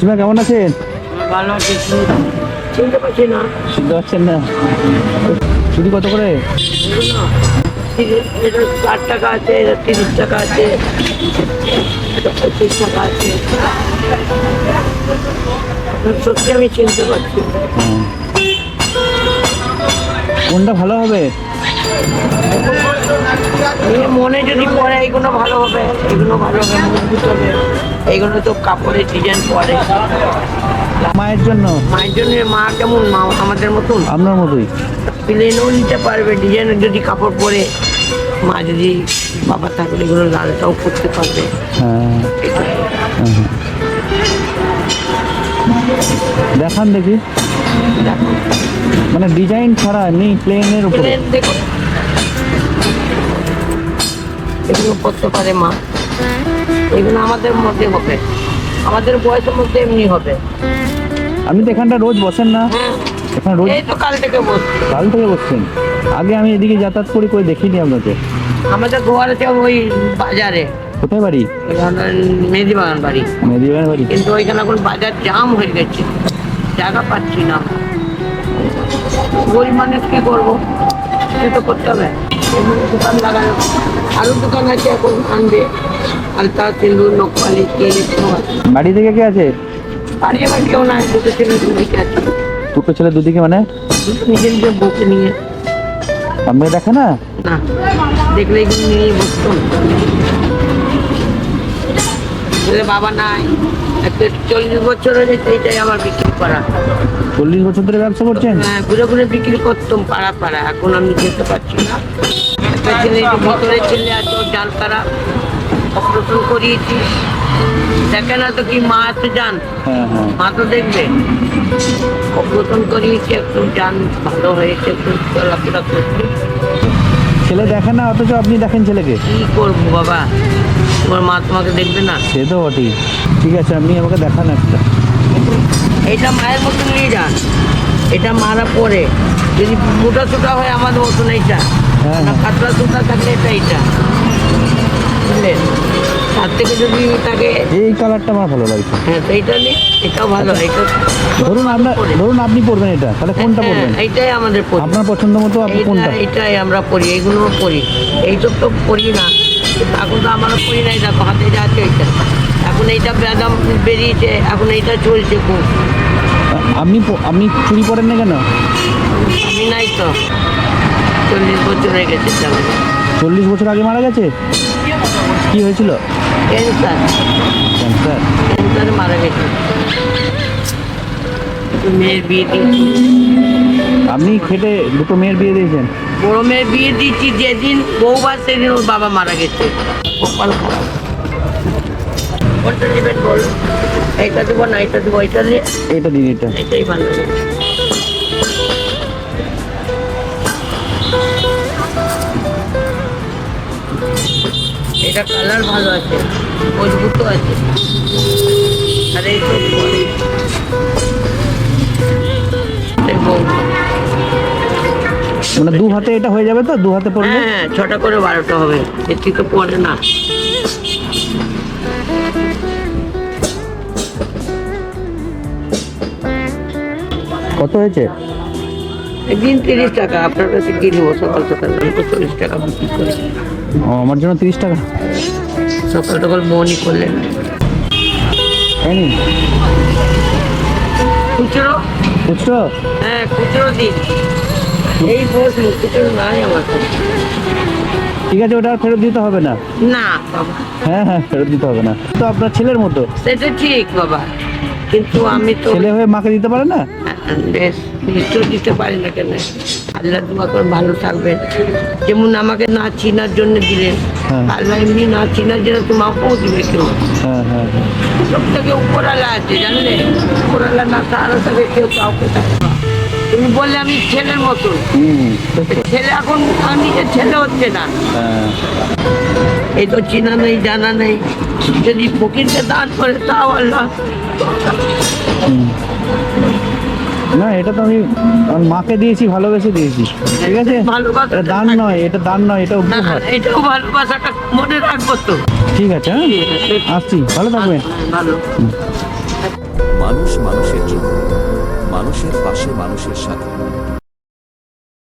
মাসিমা কেমন আছেন? ভালো আছে চিনতে পারছি না। শুনতে পাচ্ছেন না? শুধু কত করে? এটা ষাট টাকা আছে এটা তিরিশ টাকা আছে এটা পঁচিশ টাকা আছে। সত্যি আমি চিনতে পারছি কোনটা ভালো হবে? মনে যদি পড়ে এইগুলো ভালো হবে এগুলো ভালো হবে মজবুত হবে এইগুলো তো কাপড়ের ডিজাইন পরে। মায়ের জন্য? মায়ের জন্য মা কেমন? মা আমাদের মতন? আপনার মতোই। প্লেনও নিতে পারবে ডিজাইনের যদি কাপড় পরে। মা যদি বাবা থাকলে এগুলো লালটাও করতে পারবে। হ্যাঁ। দেখান দেখি। দেখো। মানে ডিজাইন ছাড়া এমনি প্লেনের উপরে। দেখো। এগুলো করতে পারে মা। এগুলো আমাদের মধ্যে হবে। আমাদের বয়সের মধ্যে এমনি হবে। আপনি তো এখানটা রোজ বসেন না? হ্যাঁ। এখানে রোজ এই তো কাল থেকে বসছি। কাল থেকে বসছেন? আগে আমি এদিকে যাতায়াত করি করে দেখিনি আপনাকে। আমাদের ঘর আছে ওই বাজারে। কোথায় বাড়ি? মেহেদি বাগান বাড়ি। মেদিবাগান বাড়ি। কিন্তু ওইখানে এখন বাজার জাম হয়ে গেছে। জায়গা পাচ্ছি না। গরিব মানুষ কি করব? কিছু তো করতে হবে। দোকান লাগানো। আরও দোকান আছে এখন আনবে। আলতা সিন্দুর নকপালি তেল বাড়ি থেকে কে আছে? বাড়ি আমার কেউ না দুটো ছেলে দুদিকে আছে। দুটো ছেলে দুদিকে মানে? নিজের নিজের বউকে নিয়ে। আপনাকে দেখে না? না দেখলে কিন্তু নিয়ে বসতো? ছেলে বাবা নাই। চল্লিশ বছর হয়েছে সেইটাই আমার বিক্রি করা। চল্লিশ বছর ধরে ব্যবসা করছেন? হ্যাঁ ঘুরে ঘুরে বিক্রি করতাম পাড়া পাড়া। এখন আমি যেতে পারছি না। একটা ছেলে ভিতরে ছেলে আছে ওর ডাল খারাপ অপারেশন করিয়েছি। দেখে না তো কি মা আছে যান হ্যাঁ হ্যাঁ। মা তো দেখবে। অপারেশন করিয়েছি একটু যান ভালো হয়েছে একটু চলাফেরা করছি। ছেলে দেখে না অথচ আপনি দেখেন ছেলেকে। কি করব বাবা? তোমার মা তোমাকে দেখবে না? সে তো বটেই। ঠিক আছে আপনি আমাকে দেখান একটা। এটা মায়ের মতন নিয়ে যান। এটা মারা পরে যদি মোটা সোটা হয় আমাদের মতন এইটা। হ্যাঁ, হ্যাঁ। কাতলা সোটা থাকলে এটা এইটা। বুঝলেন? তার থেকে যদি তাকে এই কালারটা আমার ভালো লাগছে। হ্যাঁ তো এইটা নিয়ে এটাও ভালো এটা ধরুন আপনার ধরুন আপনি পড়বেন এটা তাহলে কোনটা হ্যাঁ, পড়বেন এইটাই আমাদের পরি। আপনার পছন্দ মতো আপনি কোনটা? এইটাই আমরা পড়ি এইগুলো পড়ি এইসব তো পড়ি না। এখন তো আমরা পড়ি নাই দেখো হাতে যা আছে এইটা। এখন এইটা বেদাম বেরিয়েছে এখন এইটা চলছে খুব। আপনি প- আপনি চুরি পরেন না কেন? আমি নাই তো। চল্লিশ বছর হয়ে গেছে চল্লিশ বছর আগে মারা গেছে? কি হয়েছিল? ক্যান্সার ক্যান্সার ক্যান্সারে মারা গেছে। মেয়ের বিয়ে দিয়েছি। আপনি খেটে দুটো মেয়ের বিয়ে দিয়েছেন? বড় মেয়ের বিয়ে দিয়েছি যেদিন বউবার সেদিন ওর বাবা মারা গেছে। কপাল খারাপ। কোনটা নেবেন বলো। এইটা দেবো না এটা দেবো এটা দিয়ে। এটা দিন এটা এটাই ভালো। এটা কালার ভালো আছে মজবুত আছে। আর এই। মানে দু হাতে এটা হয়ে যাবে তো? দু হাতে পড়লে হ্যাঁ হ্যাঁ, ছটা করে বারোটা হবে। এর থেকে পরে না। কত হয়েছে? একদিন তিরিশ টাকা আপনার কাছে কি নেব? সকাল সকাল আমি তো চল্লিশ টাকা বিক্রি করি। ও আমার জন্য তিরিশ টাকা? সকাল সকাল মনি করলেন নি খুচরো? হ্যাঁ খুচরো দিন। এই বসুন খুচরো নাই আমার কাছে। ঠিক আছে ওটা ফেরত দিতে হবে না। না বাবা। হ্যাঁ হ্যাঁ ফেরত দিতে হবে না। তো আপনার ছেলের মতো? সেটা ঠিক বাবা। কিন্তু আমি তো ছেলে হয়ে মাকে দিতে পারে না? বেশ নিশ্চয় দিতে পারি না কেন? আল্লাহ করে ভালো থাকবেন। যেমন আমাকে না চিনার জন্য দিলেন হ্যাঁ। আল্লাহ এমনি না চিনার জন্য তোমাকেও দিবে কেউ সব থেকে উপরালা আছে জানলে? উপরালা না তারা থেকে কেউ কাউকে থাকে তুমি বললে আমি ছেলের মতন তো- ছেলে এখন আমার নিজের ছেলে হচ্ছে না। হ্যাঁ। এই তো চিনা নেই জানা নেই। যদি ফকিরকে দান করে তাও আল্লাহ। না এটা তো আমি আমার মাকে দিয়েছি ভালোবেসে দিয়েছি। ঠিক আছে? এটা দান নয় এটা দান নয় এটা উপহার। এটাও ভালোবাসাটা মনে রাখব তো। ঠিক আছে হ্যাঁ? আসছি ভালো থাকবেন। ভালো। মানুষ মানুষের জন্য মানুষের পাশে মানুষের সাথে।